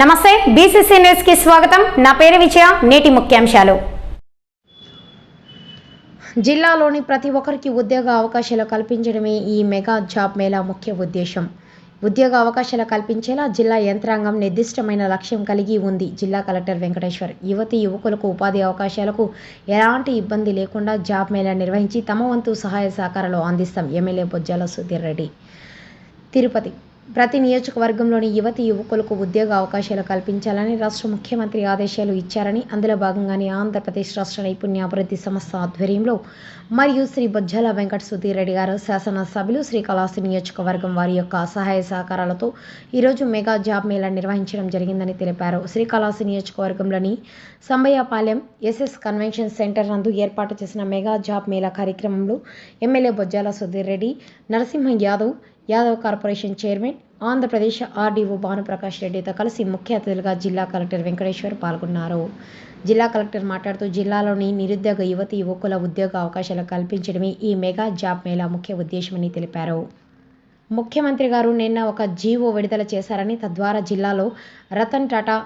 నమస్తే బీసీసీ న్యూస్కి స్వాగతం. నా పేరు విజయ నేటి ముఖ్యాంశాలు. జిల్లాలోని ప్రతి ఒక్కరికి ఉద్యోగ అవకాశాలు కల్పించడమే ఈ మెగా జాబ్ మేళా ముఖ్య ఉద్దేశం. ఉద్యోగ అవకాశాలు కల్పించేలా జిల్లా యంత్రాంగం నిర్దిష్టమైన లక్ష్యం కలిగి ఉంది. జిల్లా కలెక్టర్ వెంకటేశ్వర్ యువతి యువకులకు ఉపాధి అవకాశాలకు ఎలాంటి ఇబ్బంది లేకుండా జాబ్ మేళా నిర్వహించి తమ వంతు సహాయ సహకారాలు అందిస్తాం. ఎమ్మెల్యే బొజ్జాల సుధీర్ రెడ్డి. తిరుపతి ప్రతి నియోజకవర్గంలోని యువతి యువకులకు ఉద్యోగ అవకాశాలు కల్పించాలని రాష్ట్ర ముఖ్యమంత్రి ఆదేశాలు ఇచ్చారని అందులో భాగంగానే ఆంధ్రప్రదేశ్ రాష్ట్ర నైపుణ్యాభివృద్ధి సంస్థ ఆధ్వర్యంలో మరియు శ్రీ బొజ్జాల వెంకట సుధీర్ రెడ్డి గారు శాసనసభ్యులు శ్రీకాళహస్తి నియోజకవర్గం వారి యొక్క సహాయ సహకారాలతో ఈరోజు మెగా జాబ్ మేళా నిర్వహించడం జరిగిందని తెలిపారు. శ్రీకాళహస్తి నియోజకవర్గంలోని సంబయ్యపాలెం ఎస్ఎస్ కన్వెన్షన్ సెంటర్ నందు ఏర్పాటు చేసిన మెగా జాబ్ మేళా కార్యక్రమంలో MLA Bojjala Sudheer Reddy Narasimha Yadav Yadav corporation chairman Andhra Pradesh RDO Bhanuprakash రెడ్డితో కలిసి ముఖ్య అతిథులుగా జిల్లా కలెక్టర్ వెంకటేశ్వర్ పాల్గొన్నారు. జిల్లా కలెక్టర్ మాట్లాడుతూ జిల్లాలోని నిరుద్యోగ యువతి యువకుల ఉద్యోగ అవకాశాలు కల్పించడమే ఈ మెగా జాబ్ మేళా ముఖ్య ఉద్దేశమని తెలిపారు. ముఖ్యమంత్రి గారు నిన్న ఒక జీవో విడుదల చేశారని తద్వారా జిల్లాలో రతన్ టాటా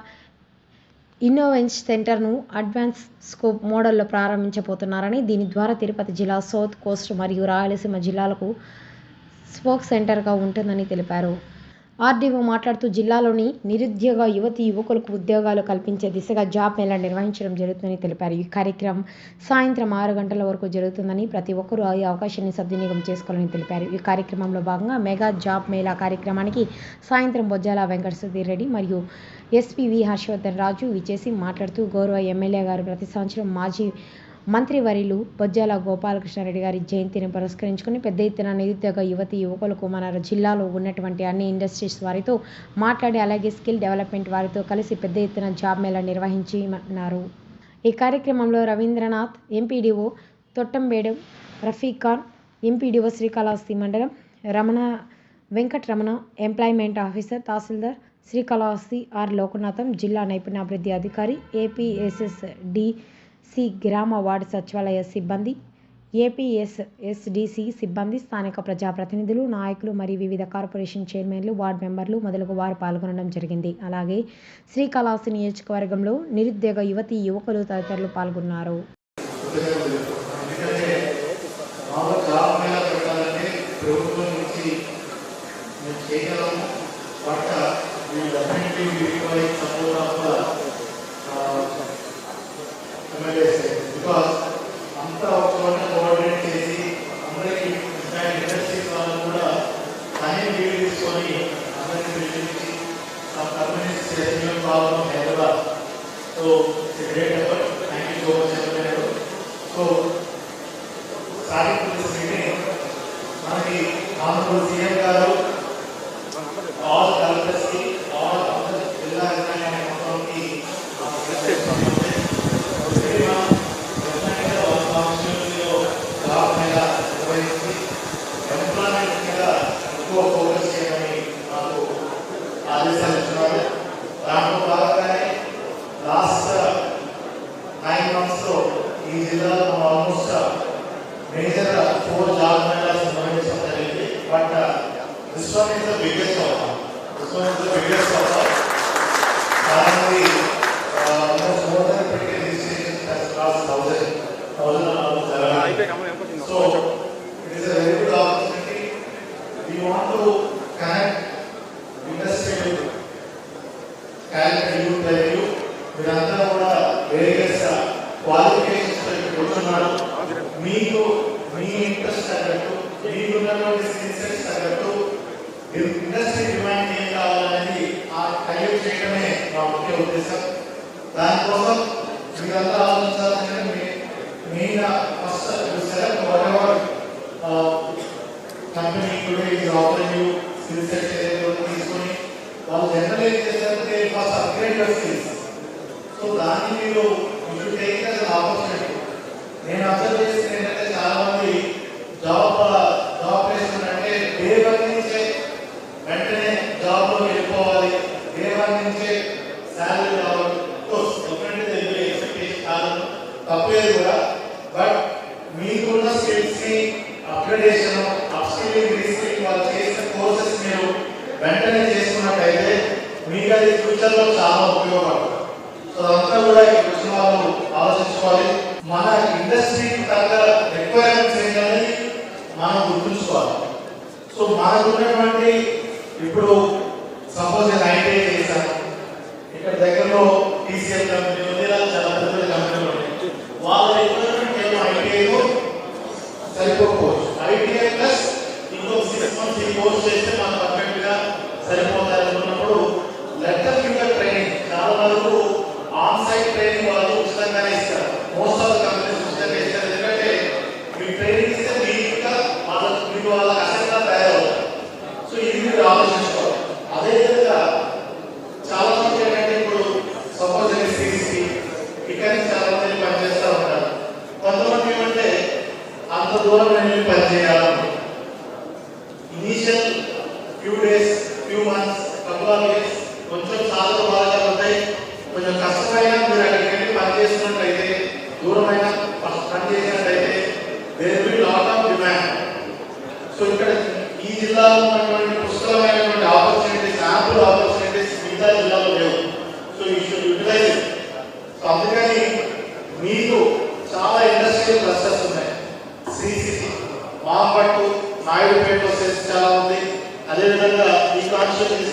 ఇన్నోవెన్స్ సెంటర్ను అడ్వాన్స్ స్కోప్ మోడల్లో ప్రారంభించబోతున్నారని దీని ద్వారా తిరుపతి జిల్లా సౌత్ కోస్ట్ మరియు రాయలసీమ జిల్లాలకు స్పోక్ సెంటర్గా ఉంటుందని తెలిపారు. ఆర్డీఓ మాట్లాడుతూ జిల్లాలోని నిరుద్యోగ యువతి యువకులకు ఉద్యోగాలు కల్పించే దిశగా జాబ్ మేళా నిర్వహించడం జరుగుతుందని తెలిపారు. ఈ కార్యక్రమం సాయంత్రం ఆరు గంటల వరకు జరుగుతుందని ప్రతి ఒక్కరూ ఈ అవకాశాన్ని సద్వినియోగం చేసుకోవాలని తెలిపారు. ఈ కార్యక్రమంలో భాగంగా మెగా జాబ్ మేళా కార్యక్రమానికి సాయంత్రం బొజ్జాల వెంకట రెడ్డి మరియు ఎస్పీవి హర్షవర్ధన్ రాజు విచేసి మాట్లాడుతూ గౌరవ ఎమ్మెల్యే గారు ప్రతి సంవత్సరం మాజీ మంత్రివర్యులు బొజ్జాల గోపాలకృష్ణారెడ్డి గారి జయంతిని పురస్కరించుకుని పెద్ద ఎత్తున నిరుద్యోగ యువతి యువకులకు మన జిల్లాలో ఉన్నటువంటి అన్ని ఇండస్ట్రీస్ వారితో మాట్లాడి అలాగే స్కిల్ డెవలప్మెంట్ వారితో కలిసి పెద్ద ఎత్తున జాబ్ మేళా నిర్వహించినారు ఈ కార్యక్రమంలో రవీంద్రనాథ్ ఎంపీడీఓ తొట్టంబేడు రఫీక్ ఖాన్ ఎంపీడీఓ శ్రీకాళహస్తి మండలం రమణ వెంకటరమణ ఎంప్లాయ్మెంట్ ఆఫీసర్ తహసీల్దార్ శ్రీకాళహస్తి ఆర్ లోకనాథం జిల్లా నైపుణ్యాభివృద్ధి అధికారి ఏపీఎస్ఎస్ డి సి గ్రామ వార్డు సచివాలయ సిబ్బంది ఏపీఎస్ ఎస్డిసి సిబ్బంది స్థానిక ప్రజాప్రతినిధులు నాయకులు మరియు వివిధ కార్పొరేషన్ చైర్మన్లు వార్డు మెంబర్లు మొదలగు వారు పాల్గొనడం జరిగింది. అలాగే శ్రీకాళహస్తి నియోజకవర్గంలో నిరుద్యోగ యువతి యువకులు తదితరులు పాల్గొన్నారు. ఎందుకంటే ఎమ్మెల్యేస్ బికాస్ అంతా ఒక చోట కోఆర్డినేట్ చేసి అందరికీ ఇండస్ట్రీస్ వాళ్ళు కూడా టైం తీసుకొని అందరికీ పిలిపించి సమ్ చేసిన problem Hyderabad so it's great effort thank you so much MLA so మనకి ఆంధ్రప్రదేశ్ సీఎం గారు ఆల్ కలెక్టర్స్కి ఆల్ జిల్లా యంత్రాంగానికి మొత్తానికి జాబ్ మీద నిర్వహించి ఎంప్లాయ్మెంట్ మీద ఎక్కువ ఫోకస్ చేయమని నాకు ఆదేశాలు ఇస్తున్నారు తగ్గట్టు మీకున్నటువంటి స్కిల్ సెట్స్ తగ్గట్టు ఇండస్ట్రీ డిమాండ్ ఏం కావాలనేది ఆ టైప్ చేయడమే నా ముఖ్య ఉద్దేశం దానికోసం మీరంతా ఆలోచించాల్సిన main first select what ever company today is offering you skill sets ఏదైతే తీసుకొని వాళ్ళు జనరల్ ఏం చేస్తారంటే first upgrade your skills so దాన్ని మీరు యూ టేక్ యాజ్ ఆపర్చునిటీ. నేను అబ్జర్వ్ చేసింది ఏంటంటే చాలా మంది జాబ్ జాబ్ ప్లేస్మెంట్ అంటే డే వన్ నుంచే వెంటనే జాబ్లో వెళ్ళిపోవాలి డే వన్ నుంచే శాలరీ రావాలి డెఫినెట్లీ ఎక్స్పెక్టేషన్ కాదు తప్పేది కూడా బట్ మీకున్న స్కిల్స్ని అప్గ్రేడేషన్ అప్స్కిల్లింగ్ రీస్కిల్లింగ్ వాళ్ళు చేసిన కోర్సెస్ మీరు వెంటనే చేసుకున్నట్టయితే మీకు అది ఫ్యూచర్లో చాలా ఉపయోగపడుతుంది. సో అదంతా కూడా ఇక్కడ వచ్చిన వాళ్ళు ఆలోచించుకోవాలి. మన ఇండస్ట్రీకి తగ్గ రిక్వైర్మెంట్స్ ఏంటనేది మనం గుర్తుంచుకోవాలి. సో మనకు ఉన్నటువంటి ఇప్పుడు సపోజ్ నేను ఐటీఐ చేశాను. ఇక్కడ దగ్గరలో టీసీఎల్ కంపెనీ ఉంది ఇలా చాలా పెద్ద పెద్ద కంపెనీలు ఉన్నాయి వాళ్ళ రిక్వైర్మెంట్ ఏమో ఐటీఐలో సరిపోకపోవచ్చు ఐటీఐ ప్లస్ ఇంకో సిక్స్ మంత్స్ ఈ కోర్స్ చేస్తే మనం అంత దూరం వెళ్ళి పనిచేయాలి initial few days few months couple of years కొంచెం చాలా బాగా ఉంటాయి కొంచెం కష్టమైన మీరు అక్కడికి వెళ్ళి పని చేస్తున్నట్లయితే దూరమైన పని చేసినట్లయితే there will lot of demand so ఇక్కడ ఈ జిల్లాలో ఉన్నటువంటి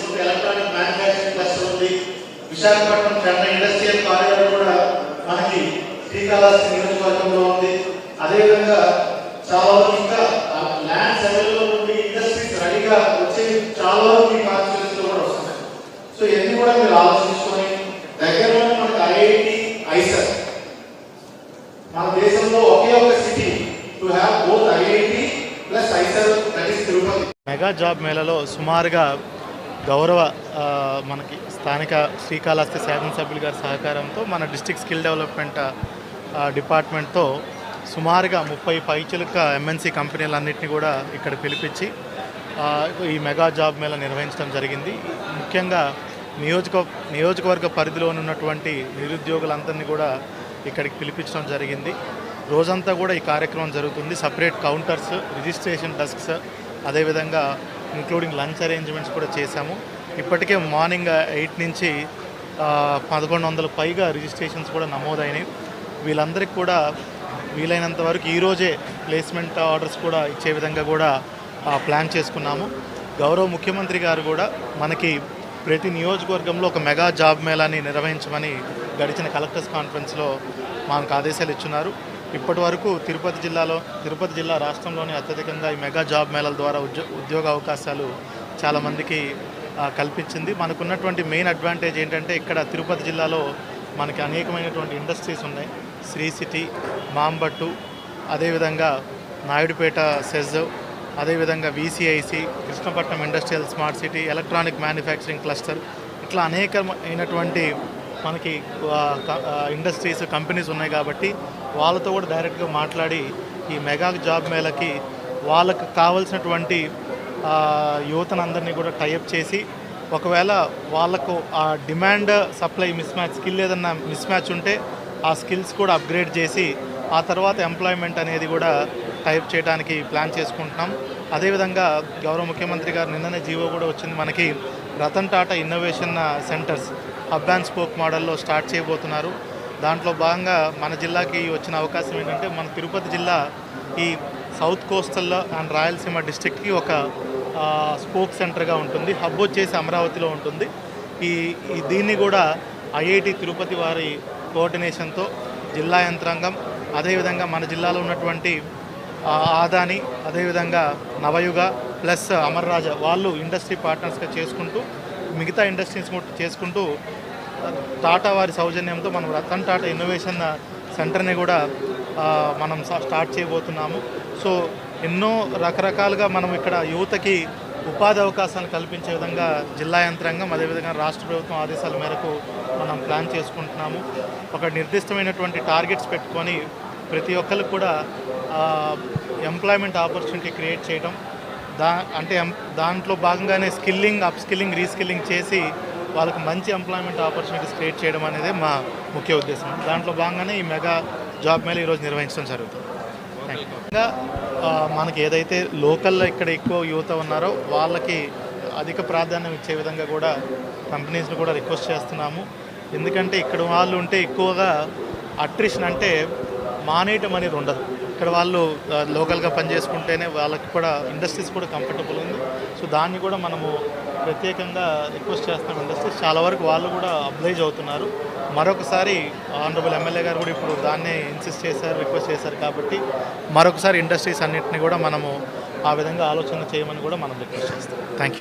ఉంది ఎలక్ట్రానిక్ మ్యానుఫ్యాక్చరింగ్ క్లస్టర్ ఉంది. విశాఖపట్నం చెన్నై ఇండస్ట్రియల్ కారిడార్ కూడా మనకి శ్రీకాళహస్తి నియోజకవర్గంలో ఉంది. అదేవిధంగా చాలా వరకు ఇంకా ల్యాండ్ అవైలబుల్ ఉండి ఇండస్ట్రీస్ రెడీగా వచ్చే చాలా వరకు ఈ కాన్స్టిట్యూన్సీలో కూడా వస్తున్నాయి. సో ఇవన్నీ కూడా మీరు ఆలోచించుకొని దగ్గరలో మనకి ఐఐటి ఐసర్. మన దేశంలో ఒకే ఒక city to have both IIT plus IISER that is Tirupati. Mega job మేళలో సుమారుగా గౌరవ మనకి స్థానిక శ్రీకాళహస్తి శాసనసభ్యులు గారి సహకారంతో మన డిస్ట్రిక్ట్ స్కిల్ డెవలప్మెంట్ డిపార్ట్మెంట్తో సుమారుగా ముప్పై పైచులుక ఎంఎన్సీ కంపెనీలన్నింటినీ కూడా ఇక్కడ పిలిపించి ఈ మెగా జాబ్ మేళ నిర్వహించడం జరిగింది. ముఖ్యంగా నియోజక నియోజకవర్గ పరిధిలో ఉన్నటువంటి నిరుద్యోగులందరినీ కూడా ఇక్కడికి పిలిపించడం జరిగింది. రోజంతా కూడా ఈ కార్యక్రమం జరుగుతుంది. సపరేట్ కౌంటర్స్ రిజిస్ట్రేషన్ డెస్క్స్ అదేవిధంగా ఇంక్లూడింగ్ లంచ్ అరేంజ్మెంట్స్ కూడా చేశాము. ఇప్పటికే మార్నింగ్ ఎయిట్ నుంచి పదకొండు వందల పైగా రిజిస్ట్రేషన్స్ కూడా నమోదైనాయి. వీళ్ళందరికీ కూడా వీలైనంత వరకు ఈరోజే ప్లేస్మెంట్ ఆర్డర్స్ కూడా ఇచ్చే విధంగా కూడా ప్లాన్ చేసుకున్నాము. గౌరవ ముఖ్యమంత్రి గారు కూడా మనకి ప్రతి నియోజకవర్గంలో ఒక మెగా జాబ్ మేళాని నిర్వహించమని గడిచిన కలెక్టర్స్ కాన్ఫరెన్స్లో మాకు ఆదేశాలు ఇచ్చున్నారు. ఇప్పటి వరకు తిరుపతి జిల్లాలో తిరుపతి జిల్లా రాష్ట్రంలోని అత్యధికంగా ఈ మెగా జాబ్ మేళల ద్వారా ఉద్యో ఉద్యోగ అవకాశాలు చాలామందికి కల్పించింది. మనకున్నటువంటి మెయిన్ అడ్వాంటేజ్ ఏంటంటే ఇక్కడ తిరుపతి జిల్లాలో మనకి అనేకమైనటువంటి ఇండస్ట్రీస్ ఉన్నాయి. శ్రీ సిటీ మాంబట్టు అదేవిధంగా నాయుడుపేట సెజ్ అదేవిధంగా VCIC Krishnapatnam industrial smart city electronic manufacturing cluster ఇట్లా అనేకమైనటువంటి మనకి క- ఇండస్ట్రీస్ కంపెనీస్ ఉన్నాయి కాబట్టి వాళ్ళతో కూడా డైరెక్ట్గా మాట్లాడి ఈ మెగా జాబ్ మేళకి వాళ్ళకు కావాల్సినటువంటి యువతను అందరినీ కూడా టైఅప్ చేసి ఒకవేళ వాళ్ళకు ఆ demand supply miss match skill ఏదన్నా మిస్ మ్యాచ్ ఉంటే ఆ స్కిల్స్ కూడా అప్గ్రేడ్ చేసి ఆ తర్వాత ఎంప్లాయ్మెంట్ అనేది కూడా టైప్ చేయడానికి ప్లాన్ చేసుకుంటున్నాం. అదేవిధంగా గౌరవ ముఖ్యమంత్రి గారు నిన్ననే జీవో కూడా వచ్చింది మనకి Ratan Tata innovation centres hub and spoke మోడల్లో స్టార్ట్ చేయబోతున్నారు. దాంట్లో భాగంగా మన జిల్లాకి వచ్చిన అవకాశం ఏంటంటే మన తిరుపతి జిల్లా ఈ సౌత్ కోస్టల్లో అండ్ రాయలసీమ డిస్ట్రిక్ట్కి ఒక స్పోక్ సెంటర్గా ఉంటుంది. హబ్ వచ్చేసి అమరావతిలో ఉంటుంది. ఈ దీన్ని కూడా ఐఐటి తిరుపతి వారి కోఆర్డినేషన్తో జిల్లా యంత్రాంగం అదేవిధంగా మన జిల్లాలో ఉన్నటువంటి ఆదాని అదేవిధంగా నవయుగ ప్లస్ అమర్రాజ వాళ్ళు ఇండస్ట్రీ పార్ట్నర్స్గా చేసుకుంటూ మిగతా ఇండస్ట్రీస్ కూడా చేసుకుంటూ టాటా వారి సౌజన్యంతో మనం రతన్ టాటా ఇన్నోవేషన్ సెంటర్ని కూడా మనం స్టార్ట్ చేయబోతున్నాము. సో ఎన్నో రకరకాలుగా మనం ఇక్కడ యువతకి ఉపాధి అవకాశాలు కల్పించే విధంగా జిల్లా యంత్రాంగం అదేవిధంగా రాష్ట్ర ప్రభుత్వం ఆదేశాల మేరకు మనం ప్లాన్ చేసుకుంటున్నాము. ఒక నిర్దిష్టమైనటువంటి టార్గెట్స్ పెట్టుకొని ప్రతి ఒక్కరికి కూడా ఎంప్లాయ్మెంట్ ఆపర్చునిటీ క్రియేట్ చేయడం దా అంటే ఎం- దాంట్లో భాగంగానే స్కిల్లింగ్ అప్ స్కిల్లింగ్ రీస్కిల్లింగ్ చేసి వాళ్ళకి మంచి ఎంప్లాయ్మెంట్ ఆపర్చునిటీస్ క్రియేట్ చేయడం అనేది మా ముఖ్య ఉద్దేశం. దాంట్లో భాగంగానే ఈ మెగా జాబ్ మేళ ఈరోజు నిర్వహించడం జరుగుతుంది. ఇంకా మనకి ఏదైతే లోకల్లో ఇక్కడ ఎక్కువ యువత ఉన్నారో వాళ్ళకి అధిక ప్రాధాన్యం ఇచ్చే విధంగా కూడా కంపెనీస్ని కూడా రిక్వెస్ట్ చేస్తున్నాము. ఎందుకంటే ఇక్కడ వాళ్ళు ఉంటే ఎక్కువగా అట్రిషన్ అంటే మానేయటం అనేది ఉండదు. ఇక్కడ వాళ్ళు లోకల్గా పనిచేసుకుంటేనే వాళ్ళకి కూడా ఇండస్ట్రీస్ కూడా కంఫర్టబుల్ ఉంది. సో దాన్ని కూడా మనము ప్రత్యేకంగా రిక్వెస్ట్ చేస్తున్నాం ఇండస్ట్రీస్. చాలా వరకు వాళ్ళు కూడా అబ్లైజ్ అవుతున్నారు. మరొకసారి ఆనరబుల్ ఎమ్మెల్యే గారు కూడా ఇప్పుడు దాన్నే ఇన్సిస్ట్ చేశారు రిక్వెస్ట్ చేశారు కాబట్టి మరొకసారి ఇండస్ట్రీస్ అన్నింటినీ కూడా మనము ఆ విధంగా ఆలోచన చేయమని కూడా మనం రిక్వెస్ట్ చేస్తాం థ్యాంక్ యూ